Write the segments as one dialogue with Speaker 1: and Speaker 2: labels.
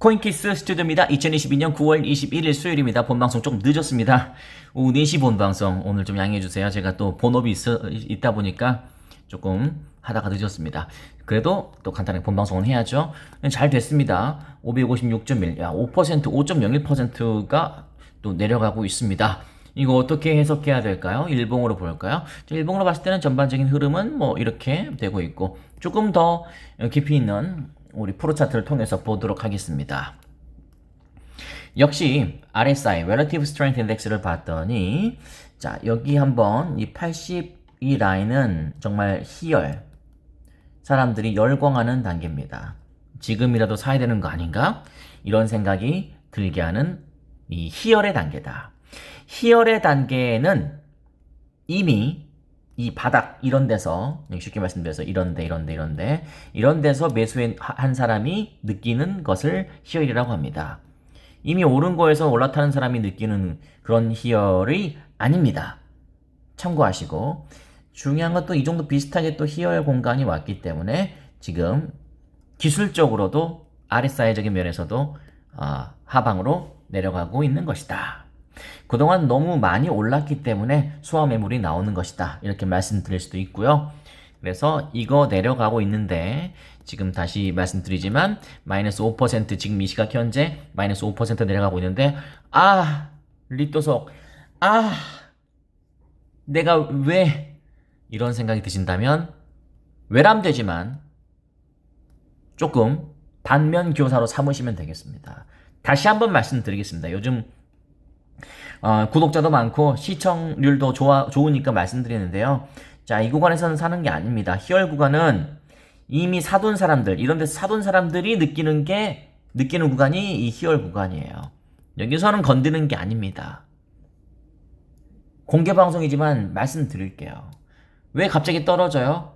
Speaker 1: 코인키스 스튜디오입니다. 2022년 9월 21일 수요일입니다. 본방송 조금 늦었습니다. 오후 4시 본방송 오늘 좀 양해해주세요. 제가 또 본업이 있, 있다 보니까 조금 하다가 늦었습니다. 그래도 또 간단하게 본방송은 해야죠. 잘 됐습니다. 556.1, 야, 5%, 5.01%가 또 내려가고 있습니다. 이거 어떻게 해석해야 될까요? 일봉으로 볼까요? 자, 일봉으로 봤을 때는 전반적인 흐름은 뭐 이렇게 되고 있고 조금 더 깊이 있는 우리 프로 차트를 통해서 보도록 하겠습니다. 역시 RSI Relative Strength Index를 봤더니 자 여기 한번 이82 라인은 정말 희열 사람들이 열광하는 단계입니다. 지금이라도 사야 되는 거 아닌가? 이런 생각이 들게 하는 이 희열의 단계다. 희열의 단계는 이미 이 바닥 이런 데서 쉽게 말씀드려서 이런데 이런데 이런데 이런 데서 매수한 사람이 느끼는 것을 희열이라고 합니다. 이미 오른 거에서 올라타는 사람이 느끼는 그런 희열이 아닙니다. 참고하시고 중요한 건 또 이 정도 비슷하게 또 희열 공간이 왔기 때문에 지금 기술적으로도 RSI적인 면에서도 아, 하방으로 내려가고 있는 것이다. 그동안 너무 많이 올랐기 때문에 수화 매물이 나오는 것이다. 이렇게 말씀드릴 수도 있고요. 그래서 이거 내려가고 있는데 지금 다시 말씀드리지만 마이너스 5% 지금 이 시각 현재 마이너스 5% 내려가고 있는데 아 리또석 아 내가 왜 이런 생각이 드신다면 외람되지만 조금 반면 교사로 삼으시면 되겠습니다. 다시 한번 말씀드리겠습니다. 요즘 어, 구독자도 많고 시청률도 좋아, 좋으니까 말씀드리는데요. 자, 이 구간에서는 사는 게 아닙니다. 희열 구간은 이미 사돈 사람들, 이런 데서 사돈 사람들이 느끼는 게, 느끼는 구간이 이 희열 구간이에요. 여기서는 건드는 게 아닙니다. 공개 방송이지만 말씀드릴게요. 왜 갑자기 떨어져요?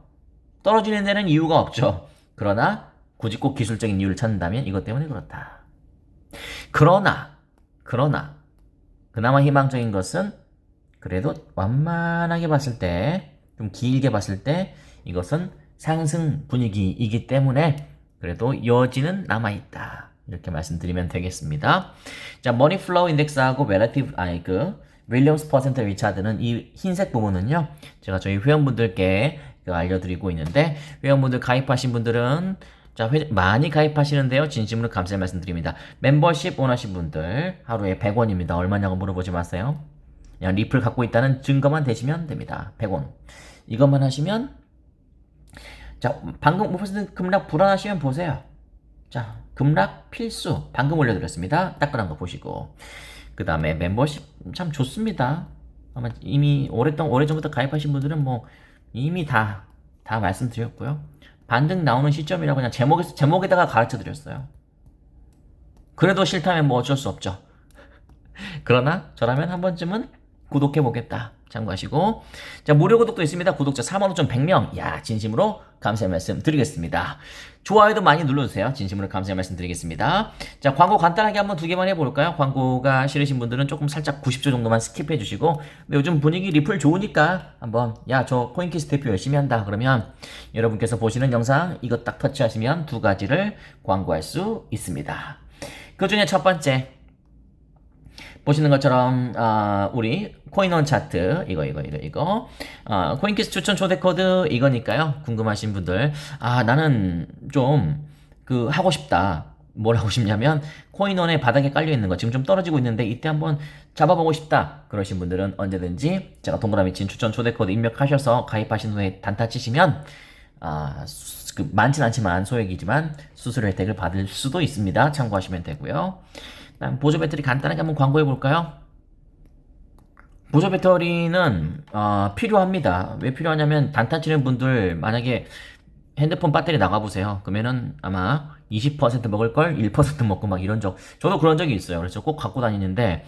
Speaker 1: 떨어지는 데는 이유가 없죠. 그러나 굳이 꼭 기술적인 이유를 찾는다면 이것 때문에 그렇다. 그러나, 그러나, 그나마 희망적인 것은 그래도 완만하게 봤을 때, 좀 길게 봤을 때 이것은 상승 분위기이기 때문에 그래도 여지는 남아있다. 이렇게 말씀드리면 되겠습니다. 자, 머니 플로우 인덱스하고 relative, 아니, 그, 윌리엄스 퍼센트 리차드는 이 흰색 부분은요, 제가 저희 회원분들께 그 알려드리고 있는데, 회원분들 가입하신 분들은 자, 회, 많이 가입하시는데요. 진심으로 감사의 말씀 드립니다. 멤버십 원하신 분들 하루에 100원입니다. 얼마냐고 물어보지 마세요. 그냥 리플 갖고 있다는 증거만 대시면 됩니다. 100원. 이것만 하시면 자, 방금 5% 급락 불안하시면 보세요. 자, 급락 필수. 방금 올려드렸습니다. 따끈한 거 보시고. 그 다음에 멤버십 참 좋습니다. 아마 이미 오랫동안, 오래전부터 가입하신 분들은 뭐 이미 다, 다 말씀드렸고요. 반등 나오는 시점이라고 그냥 제목에, 제목에다가 가르쳐 드렸어요. 그래도 싫다면 뭐 어쩔 수 없죠. 그러나 저라면 한 번쯤은 구독해 보겠다. 참고하시고 자 무료 구독도 있습니다. 구독자 45,100명. 야 진심으로 감사의 말씀 드리겠습니다. 좋아요도 많이 눌러주세요. 진심으로 감사의 말씀 드리겠습니다. 자 광고 간단하게 한번 두 개만 해볼까요? 광고가 싫으신 분들은 조금 살짝 90초 정도만 스킵해 주시고 근데 요즘 분위기 리플 좋으니까 한번 야 저 코인키스 대표 열심히 한다 그러면 여러분께서 보시는 영상 이거 딱 터치하시면 두 가지를 광고할 수 있습니다. 그 중에 첫 번째 보시는 것처럼 어, 우리 코인원 차트 이거 이거 이거 이거. 어, 코인키스 추천 초대 코드 이거니까요. 궁금하신 분들. 아 나는 좀 그 하고 싶다. 뭘 하고 싶냐면 코인원의 바닥에 깔려 있는 거. 지금 좀 떨어지고 있는데 이때 한번 잡아보고 싶다. 그러신 분들은 언제든지 제가 동그라미 친 추천 초대 코드 입력하셔서 가입하신 후에 단타 치시면 아, 수, 그 많진 않지만 소액이지만 수수료 혜택을 받을 수도 있습니다. 참고하시면 되고요 보조 배터리 간단하게 한번 광고해 볼까요? 보조 배터리는 어, 필요합니다. 왜 필요하냐면 단타 치는 분들 만약에 핸드폰 배터리 나가 보세요. 그러면은 아마 20% 먹을 걸 1% 먹고 막 이런 적 저도 그런 적이 있어요. 그래서 꼭 갖고 다니는데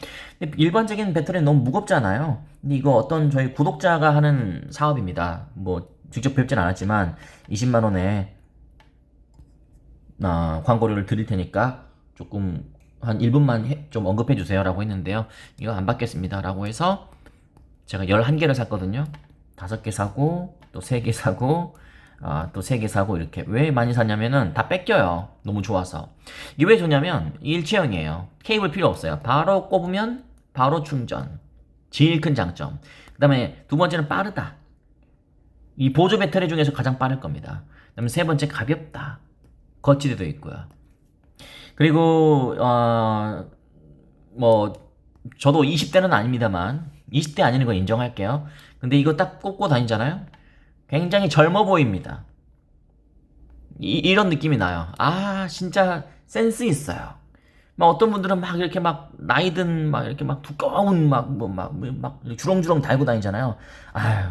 Speaker 1: 일반적인 배터리는 너무 무겁잖아요. 근데 이거 어떤 저희 구독자가 하는 사업입니다. 뭐 직접 뵙진 않았지만 20만 원에 어, 광고료를 드릴 테니까 조금 한 1분만 해, 좀 언급해 주세요 라고 했는데요. 이거 안 받겠습니다 라고 해서 제가 11개를 샀거든요. 5개 사고 또 3개 사고 아, 또세개 사고 이렇게 왜 많이 샀냐면은 다 뺏겨요. 너무 좋아서. 이게 왜 좋냐면 일체형이에요. 케이블 필요 없어요. 바로 꼽으면 바로 충전. 제일 큰 장점. 그 다음에 두 번째는 빠르다. 이 보조 배터리 중에서 가장 빠를 겁니다. 그 다음에 세 번째 가볍다. 거치대도 있고요. 그리고 어, 뭐 저도 20대는 아닙니다만 20대 아니는 거 인정할게요. 근데 이거 딱 꽂고 다니잖아요. 굉장히 젊어 보입니다. 이, 런 느낌이 나요. 아, 진짜 센스 있어요. 막 어떤 분들은 막 이렇게 막 나이든 막 이렇게 막 두꺼운 막 뭐 막 막 주렁주렁 달고 다니잖아요. 아유,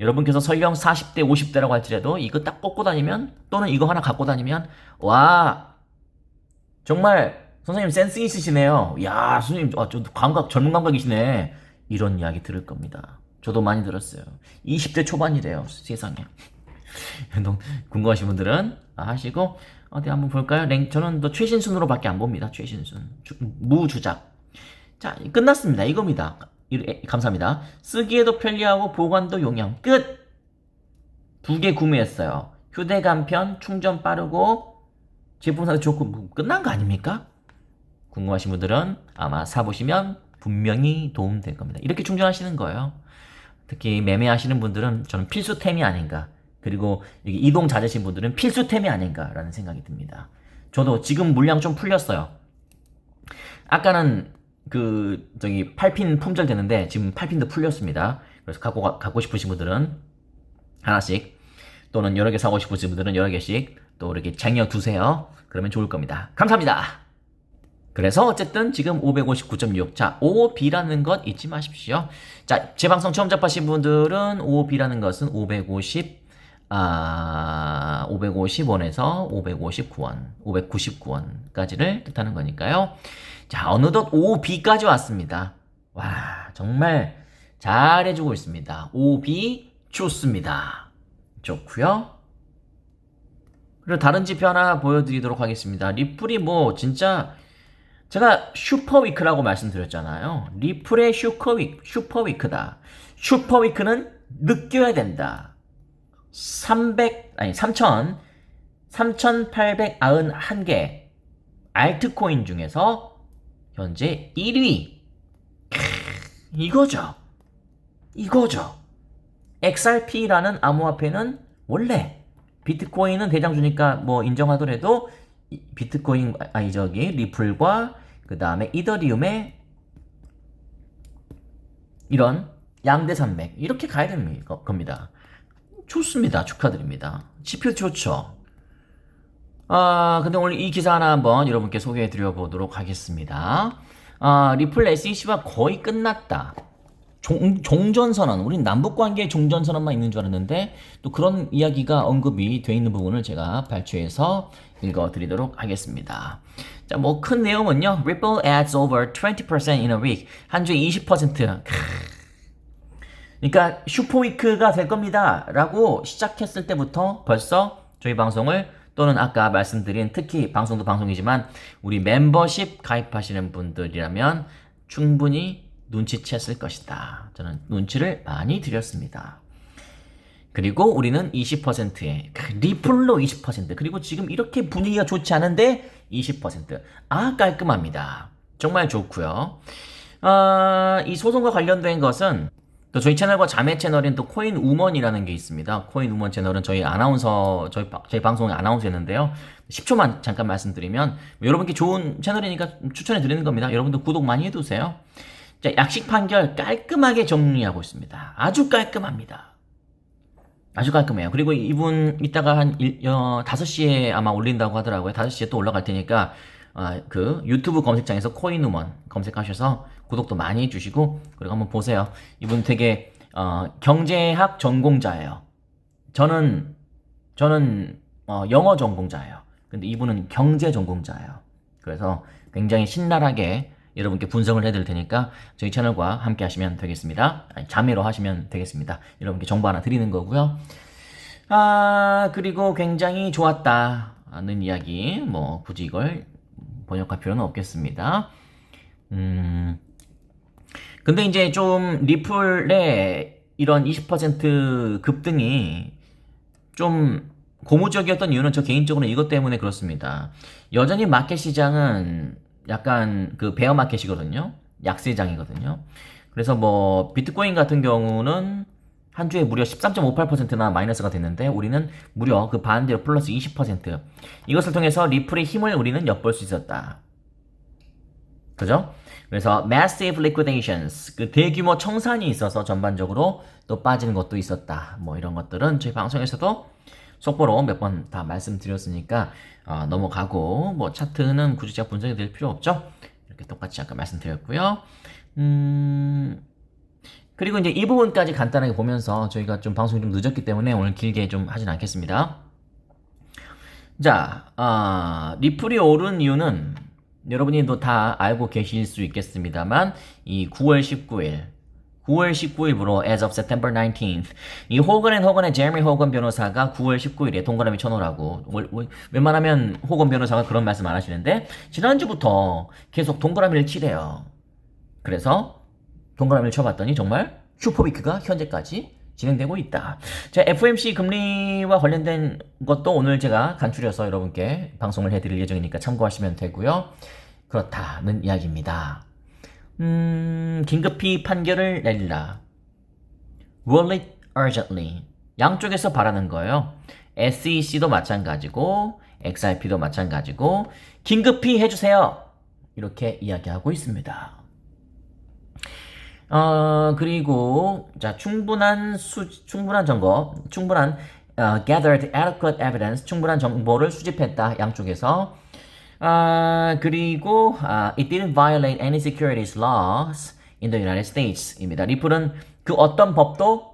Speaker 1: 여러분께서 설령 40대, 50대라고 할지라도 이거 딱 꽂고 다니면 또는 이거 하나 갖고 다니면 와 정말 선생님 센스 있으시네요. 야, 선생님, 아, 저 감각, 젊은 감각이시네. 이런 이야기 들을 겁니다. 저도 많이 들었어요. 20대 초반이래요, 세상에. 궁금하신 분들은 하시고, 어디 한번 볼까요? 랭, 저는 또 최신순으로 밖에 안 봅니다. 최신순. 주- 무주작. 자, 끝났습니다. 이겁니다. 감사합니다. 쓰기에도 편리하고 보관도 용이함. 끝! 두 개 구매했어요. 휴대 간편, 충전 빠르고, 제품사도 좋고, 뭐 끝난 거 아닙니까? 궁금하신 분들은 아마 사보시면 분명히 도움될 겁니다. 이렇게 충전하시는 거예요. 특히 매매하시는 분들은 저는 필수템이 아닌가. 그리고 이동 잦으신 분들은 필수템이 아닌가라는 생각이 듭니다. 저도 지금 물량 좀 풀렸어요. 아까는 그 저기 8핀 품절 되는데 지금 8핀도 풀렸습니다. 그래서 갖고 가- 갖고 싶으신 분들은 하나씩 또는 여러 개 사고 싶으신 분들은 여러 개씩 또 이렇게 쟁여 두세요. 그러면 좋을 겁니다. 감사합니다. 그래서 어쨌든 지금 559.6. 자, 5B라는 것 잊지 마십시오. 자, 제 방송 처음 접하신 분들은 5B라는 것은 550, 아, 550원에서 559원, 599원까지를 뜻하는 거니까요. 자, 어느덧 5B까지 왔습니다. 와, 정말 잘해주고 있습니다. 5B 좋습니다. 좋고요 그리고 다른 지표 하나 보여드리도록 하겠습니다. 리플이 뭐 진짜 제가 슈퍼위크라고 말씀드렸잖아요. 리플의 슈퍼위크, 슈퍼위크다. 슈퍼위크는 느껴야 된다. 300, 아니, 3,000, 3,891개 알트코인 중에서 현재 1위. 이거죠. 이거죠. XRP라는 암호화폐는 원래 비트코인은 대장주니까 뭐 인정하더라도 이 비트코인 아니 저기 리플과 그 다음에 이더리움의 이런 양대 산맥 이렇게 가야 거- 겁니다. 좋습니다. 축하드립니다. 지표 좋죠. 아 근데 오늘 이 기사 하나 한번 여러분께 소개해 드려 보도록 하겠습니다. 아 리플 SEC가 거의 끝났다. 종, 종전선언, 우린 남북관계 종전선언만 있는 줄 알았는데 또 그런 이야기가 언급이 돼 있는 부분을 제가 발췌해서 읽어드리도록 하겠습니다. 자, 뭐 큰 내용은요. Ripple adds over 20% in a week. 한 주에 20%. 크. 그러니까 슈퍼위크가 될 겁니다. 라고 시작했을 때부터 벌써 저희 방송을 또는 아까 말씀드린 특히 방송도 방송이지만 우리 멤버십 가입하시는 분들이라면 충분히 눈치챘을 것이다. 저는 눈치를 많이 드렸습니다. 그리고 우리는 20%에 리플로 20% 그리고 지금 이렇게 분위기가 좋지 않은데 20%아 깔끔합니다. 정말 좋고요. 아, 이 소송과 관련된 것은 또 저희 채널과 자매 채널인 또 코인 우먼이라는 게 있습니다. 코인 우먼 채널은 저희 아나운서 저희 바- 저희 방송의 아나운서였는데요. 10초만 잠깐 말씀드리면 뭐 여러분께 좋은 채널이니까 추천해 드리는 겁니다. 여러분들 구독 많이 해두세요. 자, 약식 판결 깔끔하게 정리하고 있습니다. 아주 깔끔합니다. 아주 깔끔해요. 그리고 이분 이따가 한 일, 어, 5시에 아마 올린다고 하더라고요. 5시에 또 올라갈 테니까 아, 그 유튜브 검색창에서 코인우먼 검색하셔서 구독도 많이 해주시고 그리고 한번 보세요. 이분 되게 어, 경제학 전공자예요. 저는 저는 어, 영어 전공자예요. 근데 이분은 경제 전공자예요. 그래서 굉장히 신랄하게 여러분께 분석을 해드릴 테니까 저희 채널과 함께 하시면 되겠습니다. 아니, 자매로 하시면 되겠습니다. 여러분께 정보 하나 드리는 거고요. 아 그리고 굉장히 좋았다는 이야기 뭐 굳이 이걸 번역할 필요는 없겠습니다. 음 근데 이제 좀 리플의 이런 20% 급등이 좀 고무적이었던 이유는 저 개인적으로 이것 때문에 그렇습니다. 여전히 마켓 시장은 약간 그 베어 마켓이거든요. 약세장이거든요. 그래서 뭐 비트코인 같은 경우는 한 주에 무려 13.58%나 마이너스가 됐는데 우리는 무려 그 반대로 플러스 20% 이것을 통해서 리플의 힘을 우리는 엿볼 수 있었다. 그죠? 그래서 massive liquidations 그 대규모 청산이 있어서 전반적으로 또 빠지는 것도 있었다. 뭐 이런 것들은 저희 방송에서도 속보로 몇 번 다 말씀드렸으니까 어, 넘어가고 뭐 차트는 굳이 제가 분석이 될 필요 없죠. 이렇게 똑같이 아까 말씀드렸고요. 음 그리고 이제 이 부분까지 간단하게 보면서 저희가 좀 방송이 좀 늦었기 때문에 오늘 길게 좀 하진 않겠습니다. 자, 아, 리플이 오른 이유는 여러분이 또다 알고 계실 수 있겠습니다만 이 9월 19일 9월 19일부로 as of September 19th 이 호건 앤 호건의 제레미 호건 변호사가 9월 19일에 동그라미 쳐놓으라고 웬만하면 호건 변호사가 그런 말씀 안 하시는데 지난주부터 계속 동그라미를 치래요 그래서 동그라미를 쳐봤더니 정말 슈퍼비크가 현재까지 진행되고 있다. 자, FOMC 금리와 관련된 것도 오늘 제가 간추려서 여러분께 방송을 해드릴 예정이니까 참고하시면 되고요. 그렇다는 이야기입니다. 음, 긴급히 판결을 내리라. Will it urgently. 양쪽에서 바라는 거예요. SEC도 마찬가지고, XRP도 마찬가지고, 긴급히 해주세요. 이렇게 이야기하고 있습니다. 어, 그리고, 자, 충분한 수, 충분한 정보, 충분한, 어, gathered adequate evidence, 충분한 정보를 수집했다, 양쪽에서. 아, 그리고, 아, it didn't violate any securities laws in the United States. 입니다. 리플은 그 어떤 법도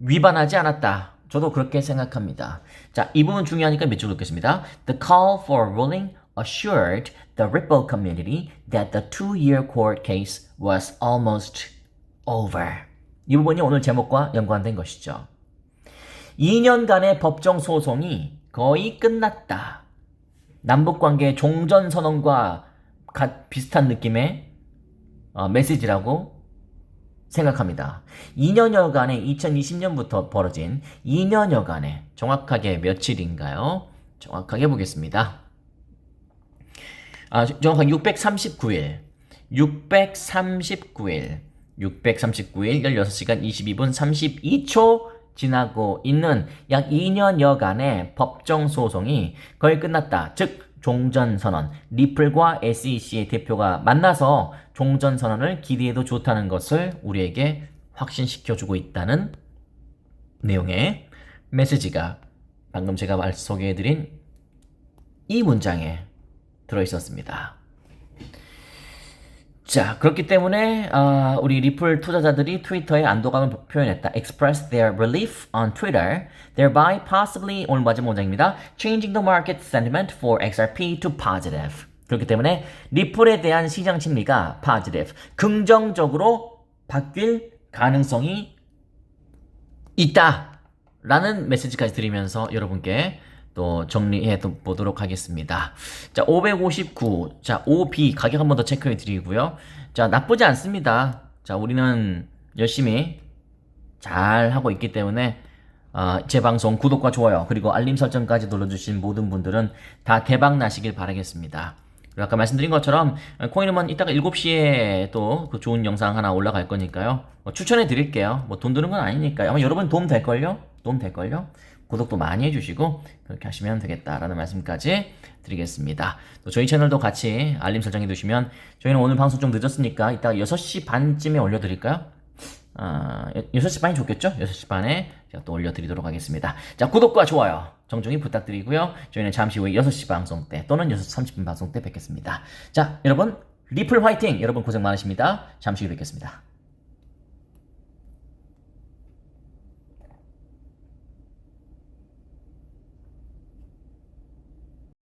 Speaker 1: 위반하지 않았다. 저도 그렇게 생각합니다. 자, 이 부분 중요하니까 몇 줄 읽겠습니다. The call for ruling assured the Ripple community that the two-year court case was almost over. 이 부분이 오늘 제목과 연관된 것이죠. 2년간의 법정 소송이 거의 끝났다. 남북 관계 종전 선언과 가- 비슷한 느낌의 어, 메시지라고 생각합니다. 2년여간의 2020년부터 벌어진 2년여간의 정확하게 며칠인가요? 정확하게 보겠습니다. 아, 정확하게 639일. 639일. 639일 16시간 22분 32초 지나고 있는 약 2년여간의 법정 소송이 거의 끝났다. 즉 종전선언, 리플과 SEC의 대표가 만나서 종전선언을 기대해도 좋다는 것을 우리에게 확신시켜주고 있다는 내용의 메시지가 방금 제가 말 소개해드린 이 문장에 들어있었습니다. 자, 그렇기 때문에 아, 우리 리플 투자자들이 트위터에 안도감을 표현했다. Express their relief on Twitter, thereby possibly 오늘 마지막 문장입니다. Changing the market sentiment for XRP to positive. 그렇기 때문에 리플에 대한 시장 심리가 positive, 긍정적으로 바뀔 가능성이 있다라는 메시지까지 드리면서 여러분께 또 정리해 또 보도록 하겠습니다. 자, 559. 자, OB 가격 한번 더 체크해 드리고요. 자, 나쁘지 않습니다. 자, 우리는 열심히 잘 하고 있기 때문에 어, 제 방송 구독과 좋아요 그리고 알림 설정까지 눌러주신 모든 분들은 다 대박 나시길 바라겠습니다. 그리고 아까 말씀드린 것처럼 코인은 이따가 7시에 또 그 좋은 영상 하나 올라갈 거니까요. 뭐 추천해 드릴게요. 뭐 돈 드는 건 아니니까요. 아마 여러분 도움 될걸요? 도움 될걸요? 구독도 많이 해주시고 그렇게 하시면 되겠다라는 말씀까지 드리겠습니다. 또 저희 채널도 같이 알림 설정해 두시면 저희는 오늘 방송 좀 늦었으니까 이따 6시 반쯤에 올려드릴까요? 아, 6시 반이 좋겠죠? 6시 반에 제가 또 올려드리도록 하겠습니다. 자, 구독과 좋아요 정중히 부탁드리고요. 저희는 잠시 후에 6시 방송 때 또는 6시 30분 방송 때 뵙겠습니다. 자, 여러분 리플 화이팅! 여러분 고생 많으십니다. 잠시 후에 뵙겠습니다.